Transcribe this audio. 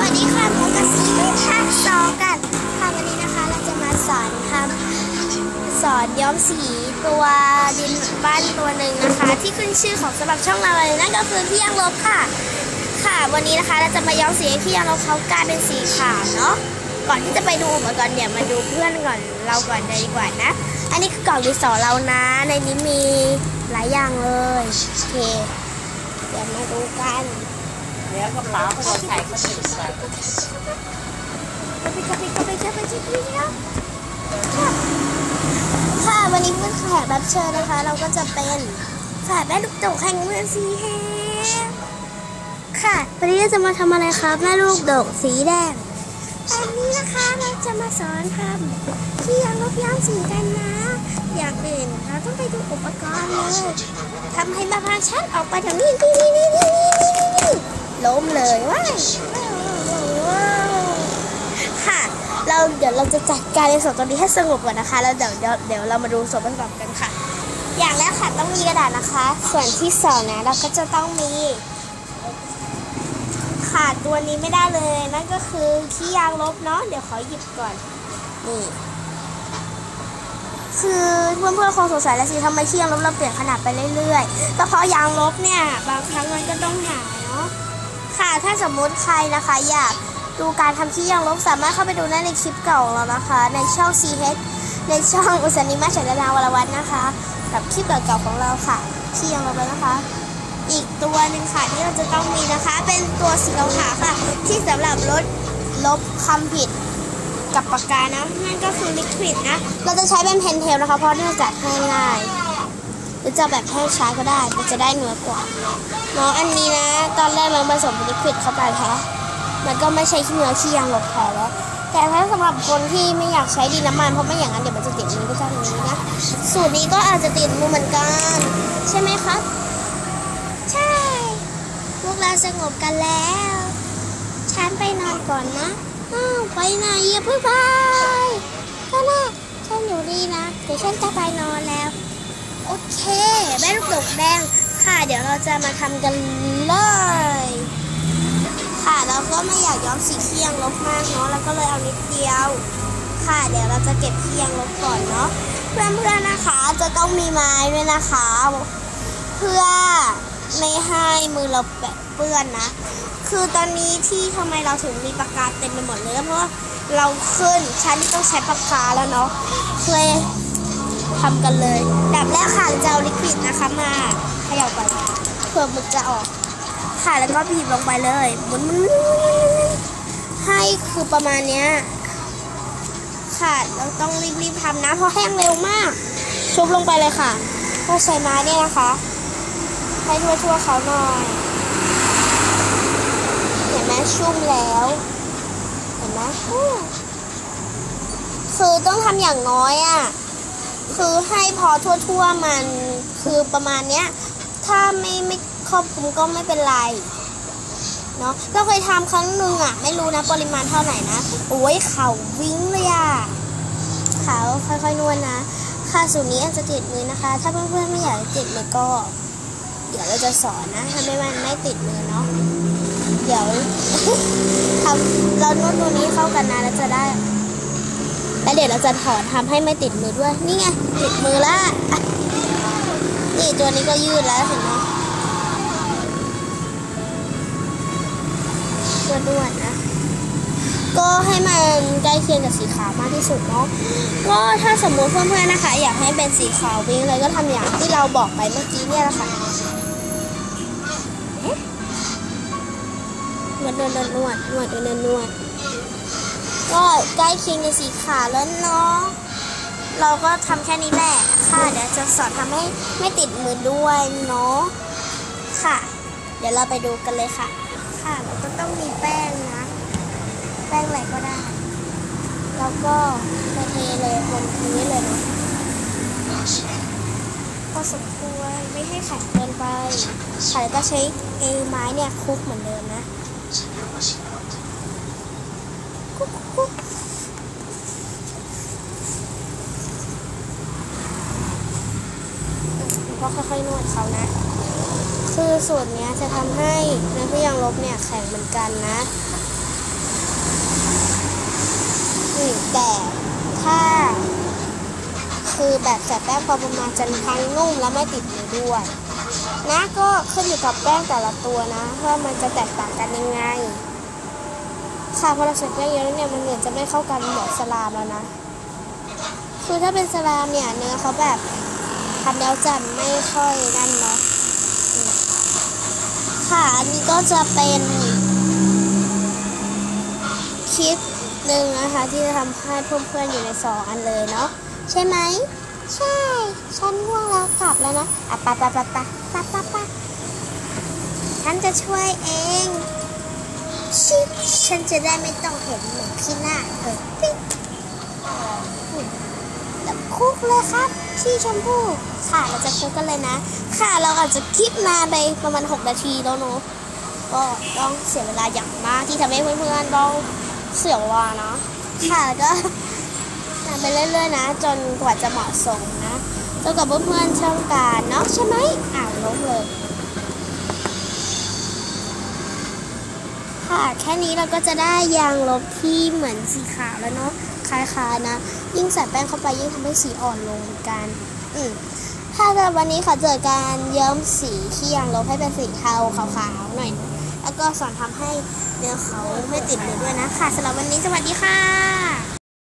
วัสดีค่ะพบกับซีรีส์ภาคสองกันค่ะวันนี้นะคะเราจะมาสอนทำสอนย้อมสีตัวดินบ้านตัวหนึ่งนะคะ ที่ขึ้นชื่อของสำหรับช่องเราเลยนั่นก็คือพี่ยังลบค่ะ ค่ะ วันนี้นะคะเราจะมาย้อมสีให้พี่ยังลบเขากลายเป็นสีขาวเนาะ ก่อนที่จะไปดูอุปกรณ์เดี๋ยวมาดูเพื่อนก่อนเราก่อนเลยดีกว่านะ อันนี้คือกล่องดินสอเรานะ ในนี้มีหลายอย่างเลยโอเคเดี๋ยวมาดูกันเดี๋ยวกระเป๋าเขาใส่ก็ถึงใส่เข้าไปเข้าไปเข้าไปเข้าไปเข้าไปเข้าค่ะวันนี้เพื่อนแขกรับเชิญนะคะ เราก็จะเป็นฝาแม่ลูกตกแห่งเมืองสีแหงค่ะ วันนี้เราจะมาทำอะไรครับแม่ลูกโดกสีแดง ตอนนี้นะคะเราจะมาสอนทำที่ยังลบย้อมสีกันนะ อย่างอื่นเราต้องไปดูอุปกรณ์เลยทำให้มาพาชัดออกไปทางนี้นี่นี่นี่นี่นี่นี่ล้มเลยว้ายว้าวค่ะ เราเดี๋ยวเราจะจัดการในส่วนตรงนี้ให้สงบก่อนนะคะ แล้วเดี๋ยวเดี๋ยวเรามาดูส่วนประกอบกันค่ะ อย่างแรกค่ะต้องมีกระดาษนะคะ ส่วนที่สองนะเราก็จะต้องมี ขาดตัวนี้ไม่ได้เลย นั่นก็คือที่ยางลบเนาะเดี๋ยวขอหยิบก่อนนี่คือเพื่อนๆคงสงสัยแล้วสิทำไมที่ยางลบเราเปลี่ยนขนาดไปเรื่อยๆ ก็เพราะยางลบเนี่ยบางครั้งมันก็ต้องหายเนาะค่ะถ้าสมมุติใครนะคะอยากดูการทำที่ยางลบสามารถเข้าไปดูได้ในคลิปเก่าของเรานะคะ ในช่อง CH ในช่องอุสานิมาฉันนาวรวัฒน์นะคะ กับคลิปเก่าๆของเราค่ะที่ยางลบแล้วนะคะ อีกตัวหนึ่งค่ะที่เราจะต้องมีนะคะ เป็นตัวสีขาวค่ะ ที่สำหรับลดลบคำผิดกับปากกานะนั่นก็คือลิควิดนะ เราจะใช้เป็นเพนเทลนะคะ เพราะเนื่องจากแห้งง่ายหรือจะแบบแห้งช้าก็ได้ มันจะได้เนื้อกว่าเนาะอันนี้นะ ตอนแรกเราผสมลิควิดเข้าไปแท้มันก็ไม่ใช่ที่เนื้อที่ยังหลบแท้แล้วแต่ถ้าสำหรับคนที่ไม่อยากใช้ดินน้ำมันเพราะไม่อย่างนั้นเดี๋ยวมันจะติดมือก็จะอย่างนี้นะ สูตรนี้ก็อาจจะติดมือเหมือนกัน ใช่ไหมคะ สงบกันแล้ว ฉันไปนอนก่อนนะอ้าวไปไหนอย่าเพิ่งไปก็น่ฉันอยู่นี่นะ เดี๋ยวฉันจะไปนอนแล้ว โอเค แม่ลูกดกแดง ค่ะ เดี๋ยวเราจะมาทำกันเลย ค่ะเราก็ไม่อยากย้อมสีเคียงลบมากเนาะ แล้วก็เลยเอานิดเดียว ค่ะ เดี๋ยวเราจะเก็บเคียงลบก่อนเนาะ เพื่อนๆนะคะจะต้องมีไม้ด้วยนะคะ เพื่อไม่ให้มือเราแปะเปื้อนนะ คือตอนนี้ที่ทำไมเราถึงมีปากกาเต็มไปหมดเลยเพราะว่าเราขึ้นชั้นที่ต้องใช้ปากกาแล้วเนาะเคยทำกันเลยดับแรกค่ะจะเอาลิควิดนะคะมาเขย่าไปเพื่อมันจะออก ค่ะแล้วก็บีบลงไปเลยหมุนให้คือประมาณเนี้ยค่ะเราต้องรีบๆทำนะเพราะแห้งเร็วมาก ชุบลงไปเลยค่ะก็ใช้ไม้เนี่ยนะคะ ให้ทั่วๆเขาหน่อย ชุ่มแล้ว เห็นไหมคือต้องทำอย่างน้อยอะ คือให้พอทั่วๆมันคือประมาณเนี้ย ถ้าไม่ไม่ครอบคลุมก็ไม่เป็นไรเนาะเราเคยทำครั้งหนึ่งอะ ไม่รู้นะปริมาณเท่าไหร่นะ โอ้ยเขาวิ่งเลยอะเขาค่อยๆนวดนะ ค่ะสูตรนี้อาจจะติดมือนะคะ ถ้าเพื่อนๆไม่อยากติดมือก็ เดี๋ยวเราจะสอนนะทำให้มันไม่ติดมือเนาะ เดี๋ยวทำเรานวดตัวนี้เข้ากันนะแล้วจะได้ แล้วเดี๋ยวเราจะถอนทำให้ไม่ติดมือด้วย นี่ไงติดมือละนี่ตัวนี้ก็ยืดแล้วเห็นไหมตัวนวดนะก็ให้มันใกล้เคียงกับสีขาวมากที่สุดเนาะ ก็ถ้าสมมุติเพื่อนๆนะคะ อยากให้เป็นสีขาววิ่งเลยก็ทำอย่างที่เราบอกไปเมื่อกี้เนี่ยแหละค่ะ ดนวดนวดนวดนวดนวดนวดก็ใกล้เคียงในสีขาวแล้วเนาะเราก็ทำแค่นี้แหละค่ะ เดี๋ยวจะสอนทำให้ไม่ติดมือด้วยเนาะค่ะ เดี๋ยวเราไปดูกันเลยค่ะ ค่ะเราก็ต้องมีแป้งนะ แป้งอะไรก็ได้แล้วก็มาเทเลยบนพื้นเลยเนาะพอสมควรไม่ให้แข็งเกินไปค่ะแล้วก็ใช้เอไม้เนี่ยคลุกเหมือนเดิมนะ ค ก็ค่อยๆนวดเขานะ คือสูตรนี้จะทำให้เนื้อที่ยางลบเนี่ยแข็งเหมือนกันนะแต่ถ้า คือแบบใส่แป้งพอประมาณจะทั้งนุ่มและไม่ติดมือด้วยนะก็ขึ้นอยู่กับแป้งแต่ละตัวนะว่ามันจะแตกต่างกันยังไง ค่ะพอเราใส่แป้งเยอะแล้วเนี่ยมันเหมือนจะไม่เข้ากันเหมือนสลามแล้วนะ คือถ้าเป็นสลามเนี่ยเนื้อเขาแบบ ทำแล้วจะไม่ค่อยนั่นเนาะค่ะอันนี้ก็จะเป็นคลิปหนึ่งนะคะที่จะทำให้เพื่อนๆอยู่ในสองอันเลยเนาะใช่ไหมใช่ ฉันง่วงแล้วกลับแล้วนะอะปะปะปะปะปะปะปะฉันจะช่วยเองชิฉันจะได้ไม่ต้องเห็นเหมือนพี่หน้าเปิดปิ๊ คุกเลยครับพี่ชมพู่ค่ะเราจะคุกกันเลยนะ ค่ะเราอาจจะคลิปนานไปประมาณ 6 นาทีแล้วเนอะก็ต้องเสียเวลาอย่างมากที่ทำให้เพื่อนๆต้องเสียเวลาเนาะค่ะก็ทำไปเรื่อยๆนะ จนกว่าจะเหมาะสมนะจนกับเพื่อนๆช่องการเนาะใช่ไหมอ่าวลบเลย ค่ะแค่นี้เราก็จะได้ยางลบที่เหมือนสีขาวแล้วเนาะ คล้ายๆนะ ยิ่งใส่แป้งเข้าไปยิ่งทำให้สีอ่อนลงเหมือนกัน อืถ้าเกิดวันนี้ขอเจอการเยิ้มสีที่ยางลบให้เป็นสีเทาขาวๆหน่อย แล้วก็สอนทำให้เนื้อเขาไม่ติดมือด้วยนะค่ะสำหรับวันนี้สวัสดีค่ะ